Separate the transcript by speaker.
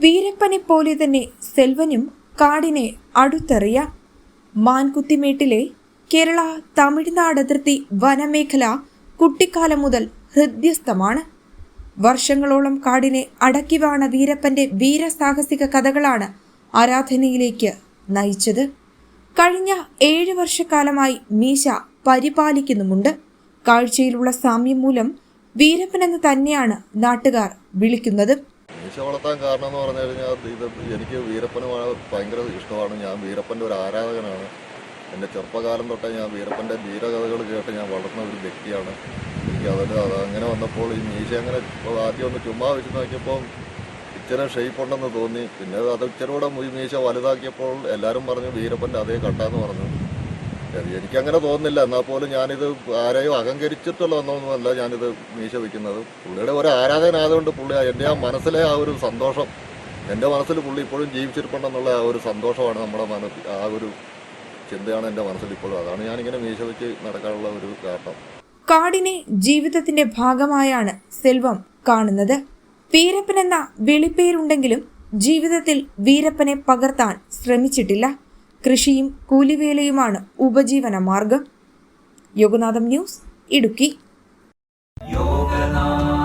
Speaker 1: വീരപ്പനെ പോലെ തന്നെ സെൽവനും കാടിനെ അടുത്തറിയാം. മാൻകുത്തിമേട്ടിലെ കേരള തമിഴ്നാട് അതിർത്തി വനമേഖല കുട്ടിക്കാലം മുതൽ ഹൃദ്യസ്ഥമാണ്. വർഷങ്ങളോളം കാടിനെ അടക്കി വാണ വീരപ്പന്റെ വീരസാഹസിക കഥകളാണ് ആരാധനയിലേക്ക് നയിച്ചത്. കഴിഞ്ഞ ഏഴ് വർഷക്കാലമായി മീശ പരിപാലിക്കുന്നുമുണ്ട്. കാഴ്ചയിലുള്ള സാമ്യം മൂലം വീരപ്പനെന്ന് തന്നെയാണ് നാട്ടുകാർ വിളിക്കുന്നത്.
Speaker 2: മീശ വളർത്താൻ കാരണം എന്ന് പറഞ്ഞു കഴിഞ്ഞാൽ ഇത് എനിക്ക് വീരപ്പന് ഭയങ്കര ഇഷ്ടമാണ്. ഞാൻ വീരപ്പന്റെ ഒരു ആരാധകനാണ്. എന്റെ ചെറുപ്പകാലം തൊട്ടേ ഞാൻ വീരപ്പന്റെ വീരകഥകൾ കേട്ട് ഞാൻ വളർന്ന ഒരു വ്യക്തിയാണ്. എനിക്ക് അതിന് അത് അങ്ങനെ വന്നപ്പോൾ ഈ മീശ അങ്ങനെ ആദ്യം ഒന്ന് ചുമ്മാ വെച്ച് നോക്കിയപ്പോൾ ഇച്ചിരി ഷെയ്പ്പ് ഉണ്ടെന്ന് തോന്നി. പിന്നെ അത് ഇച്ചിരി കൂടെ മീശ വലുതാക്കിയപ്പോൾ എല്ലാവരും പറഞ്ഞു വീരപ്പന്റെ അതേ കട്ടാന്ന് പറഞ്ഞു. അത് എനിക്കങ്ങനെ തോന്നുന്നില്ല. എന്നാൽ പോലും ഞാനിത് ആരെയും അഹങ്കരിച്ചിട്ടുള്ള ഒന്നൊന്നുമല്ല ഞാനിത് മീശ വയ്ക്കുന്നത്. പുള്ളിയുടെ ഒരു ആരാധകനായതുകൊണ്ട് പുള്ളി എന്റെ ആ മനസ്സിലെ ആ ഒരു സന്തോഷം എന്റെ മനസ്സിൽ പുള്ളി ഇപ്പോഴും ജീവിച്ചിരിപ്പുണ്ടെന്നുള്ള ആ ഒരു സന്തോഷമാണ് നമ്മുടെ മനസ്സിൽ ആ ഒരു ചിന്തയാണ് എന്റെ മനസ്സിൽ ഇപ്പോഴും. അതാണ് ഞാനിങ്ങനെ മീശ വെച്ച് നടക്കാനുള്ള ഒരു കാരണം.
Speaker 1: കാടിനെ ജീവിതത്തിന്റെ ഭാഗമായാണ് സെൽവം കാണുന്നത്. വീരപ്പൻ എന്ന വിളിപ്പേരുണ്ടെങ്കിലും ജീവിതത്തിൽ വീരപ്പനെ പകർത്താൻ ശ്രമിച്ചിട്ടില്ല. കൃഷിയും കൂലിവേലയുമാണ് ഉപജീവന മാർഗം. യോഗനാഥം ന്യൂസ് ഇടുക്കി. യോഗനാഥ്.